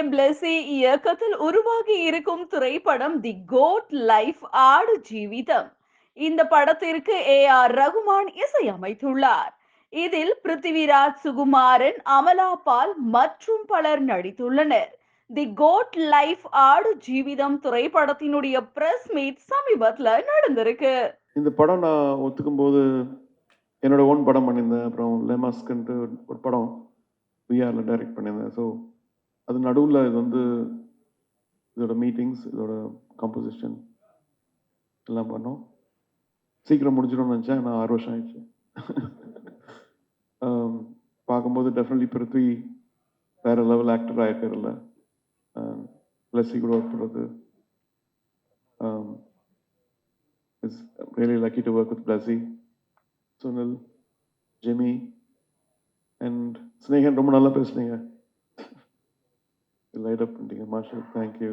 ஏ பிளஸி இயக்கத்தில் உருவாகி இருக்கும் திரைப்படம் தி கோட் லைஃப் ஆடு ஜீவிதம். இந்த படத்திற்கு ஏ ஆர் ரகுமான் இசையமைத்துள்ளார். இதில் பிருத்திவிராஜ் சுகுமாரன் அமலா பால் மற்றும் பலர் நடித்துள்ளனர். தி கோட் லைஃப் ஆடு ஜீவிதம் திரைப்படத்தினுடைய பிரஸ் மீட் சமீபத்துல நடந்திருக்கு. இந்த படம் நான் ஒத்துக்கும் போது என்னோட ஓன் படம் பண்ணியிருந்தேன். அப்புறம் லெமாஸ்க்குன்ட்டு ஒரு படம் விஆரில் டைரக்ட் பண்ணியிருந்தேன். ஸோ அது நடுவில் இது வந்து இதோட மீட்டிங்ஸ் இதோட கம்போசிஷன் எல்லாம் பண்ணோம். சீக்கிரம் முடிஞ்சிடும்னு நினச்சேன் நான் ஆறு வருஷம் ஆயிடுச்சு. பார்க்கும்போது டெஃபினெட்லி பிருத்வி வேற லெவல் ஆக்டர் ஆயிருக்காருல்ல லெஸ்ஸி கூட ஒர்க் பண்ணுறது is really lucky to work with Blessy Sunil Jemi and Snehan ரொம்ப நல்லா பேசுனீங்க. லைட் அப் பண்ணிட்டீங்க. மாஸ்டர் தேங்க்யூ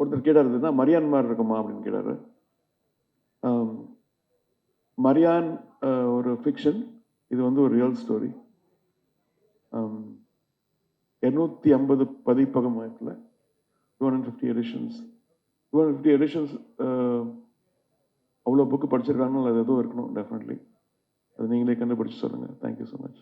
ஒருத்தர் கேட்டார் இதுனா மரியான் மாதிரி இருக்குமா அப்படின்னு கேட்டார். மரியான் ஒரு ஃபிக்ஷன் இது வந்து ஒரு ரியல் ஸ்டோரி இரநூத்தி ஐம்பது பதிப்பகமாயத்தில் two hundred fifty editions two hundred fifty editions அவ்வளோ புக்கு படிச்சிருக்காங்கன்னா அது எதுவும் இருக்கணும் டெஃபினெட்லி அது நீங்களே கண்டுபிடிச்சி சொல்லுங்கள் தேங்க்யூ ஸோ மச்